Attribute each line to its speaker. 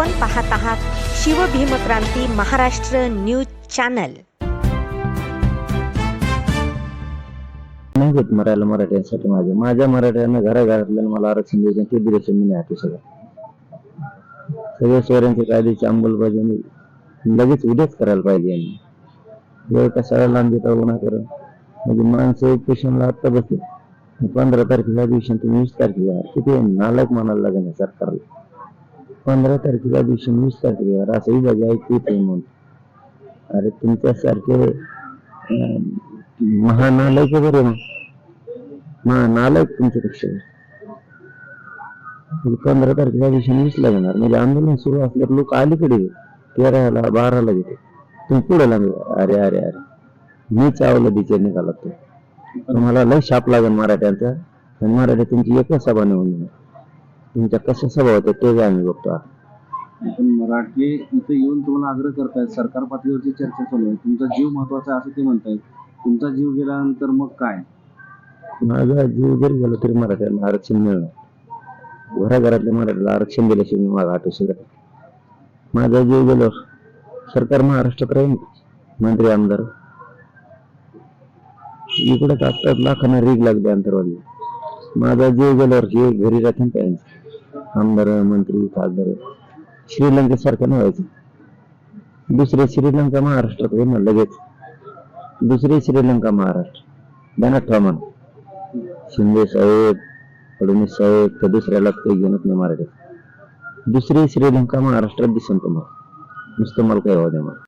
Speaker 1: आपण पाहत आहात शिवभीमक्रांती महाराष्ट्र न्यूज चॅनल.
Speaker 2: नाही होत मरायला मराठ्यांसाठी माझ्या माझ्या मराठ्यांना घराघरातल्या मला आरक्षण द्यायचं ते दिल्याशिवाय मी नाही हाटू सगळं सगळ्या स्वरांच्या कायद्याची अंमलबजावणी लगेच उद्याच करायला पाहिजे यांनी. वेळ कशाला लांब देता उन्हा करून? म्हणजे माणसं पेशंटला आत्ता बसले. पंधरा तारखेला दिवशी तुम्ही वीस तारखेला. किती नालायक म्हणायला लागेल सरकारला. पंधरा तारखेच्या दिवशी वीस तारखेला असं विभाग ऐकू येते म्हणून. अरे तुमच्यासारखे अं, महानालायक बरे मग महानालायक तुमच्यापेक्षा. म्हणजे पंधरा तारखेच्या दिवशी वीस घेणार म्हणजे आंदोलन सुरू असल्यावर लोक अलीकडे तेराला बाराला घेते तुम्ही पुढे लांब अरे अरे अरे. मी चावलं बिचार निघाला तो. तुम्हाला लय शाप लागेल मराठ्यांचा. आणि मराठी तुमची एकच सभा निवडून तुमच्या कशा सभा होत्या ते आम्ही बघतो आता.
Speaker 3: पण मराठी इथे येऊन तुम्हाला आग्रह करतायत सरकार पातळीवरची चर्चा चालू आहे. तुमचा जीव महत्त्वाचा आहे असं ते म्हणतायत तुमचा जीव गेल्यानंतर मग काय?
Speaker 2: माझा जीव जरी गेला तरी मराठ्यांना आरक्षण मिळणार. घराघरातल्या मराठ्याला आरक्षण दिल्याशिवाय मी माझा शकत नाही. माझा जीव गेल्यावर सरकार महाराष्ट्रात राहील मंत्री आमदार? इकडे आता लाखांना रीग लागली अंतरवाली. माझा जीव गेल्यावर हे घरी राहतील काय? आमदार मंत्री खासदार श्रीलंकेसारखं नाही व्हायचं. दुसरे श्रीलंका महाराष्ट्रात होईल ना लगेच. दुसरी श्रीलंका महाराष्ट्र. ध्यानात ठेवा म्हणा शिंदे साहेब फडणवीस साहेब तर दुसऱ्याला काही घेणत नाही मराठीत. दुसरी श्रीलंका महाराष्ट्रात दिसन तुम्हाला. नुसतं मला काही द्या मला